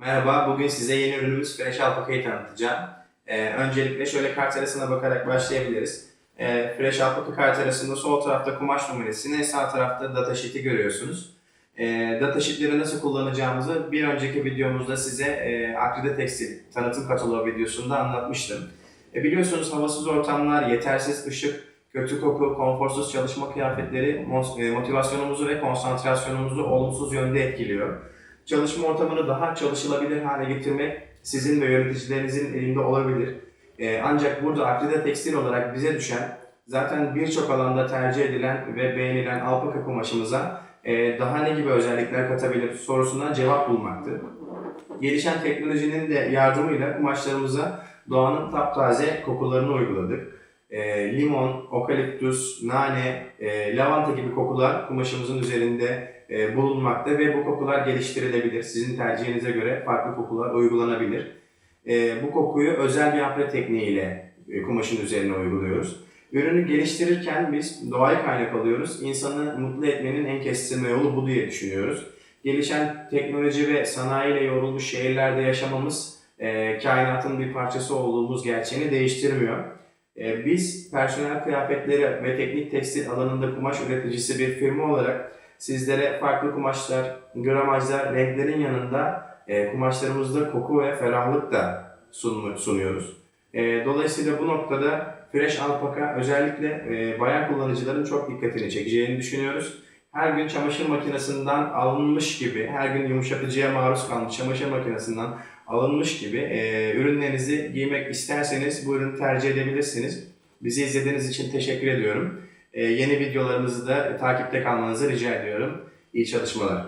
Merhaba, bugün size yeni ürünümüz Fresh Alpaca'yı tanıtacağım. Ee, öncelikle şöyle kart arasına bakarak başlayabiliriz. Ee, Fresh Alpaca kart arasında sol tarafta kumaş numarasını, sağ tarafta datasheet'i görüyorsunuz. Ee, datasheet'leri nasıl kullanacağımızı bir önceki videomuzda size e, Akride Tekstil tanıtım kataloğu videosunda anlatmıştım. E, biliyorsunuz havasız ortamlar, yetersiz ışık, kötü koku, konforsuz çalışma kıyafetleri e, motivasyonumuzu ve konsantrasyonumuzu olumsuz yönde etkiliyor. Çalışma ortamını daha çalışılabilir hale getirmek sizin ve yöneticilerinizin elinde olabilir. Ee, ancak burada Akrida Tekstil olarak bize düşen zaten birçok alanda tercih edilen ve beğenilen alpaka kumaşımıza e, daha ne gibi özellikler katabilir sorusuna cevap bulmaktı. Gelişen teknolojinin de yardımıyla kumaşlarımıza doğanın taptaze kokularını uyguladık. E, limon, okaliptüs, nane, e, lavanta gibi kokular kumaşımızın üzerinde e, bulunmakta ve bu kokular geliştirilebilir. Sizin tercihinize göre farklı kokular uygulanabilir. E, bu kokuyu özel bir apre tekniğiyle e, kumaşın üzerine uyguluyoruz. Ürünü geliştirirken biz doğaya kaynak alıyoruz. İnsanı mutlu etmenin en kestirme yolu bu diye düşünüyoruz. Gelişen teknoloji ve sanayiyle yorulmuş şehirlerde yaşamamız e, kainatın bir parçası olduğumuz gerçeğini değiştirmiyor. E, biz personel kıyafetleri ve teknik tekstil alanında kumaş üreticisi bir firma olarak sizlere farklı kumaşlar, gramajlar, renklerin yanında e, kumaşlarımızda koku ve ferahlık da sunuyoruz. E, dolayısıyla bu noktada Fresh Alpaca özellikle e, bayan kullanıcıların çok dikkatini çekeceğini düşünüyoruz. Her gün çamaşır makinesinden alınmış gibi, her gün yumuşatıcıya maruz kalmış çamaşır makinesinden alınmış gibi e, ürünlerinizi giymek isterseniz bu ürünü tercih edebilirsiniz. Bizi izlediğiniz için teşekkür ediyorum. E, yeni videolarımızı da takipte kalmanızı rica ediyorum. İyi çalışmalar.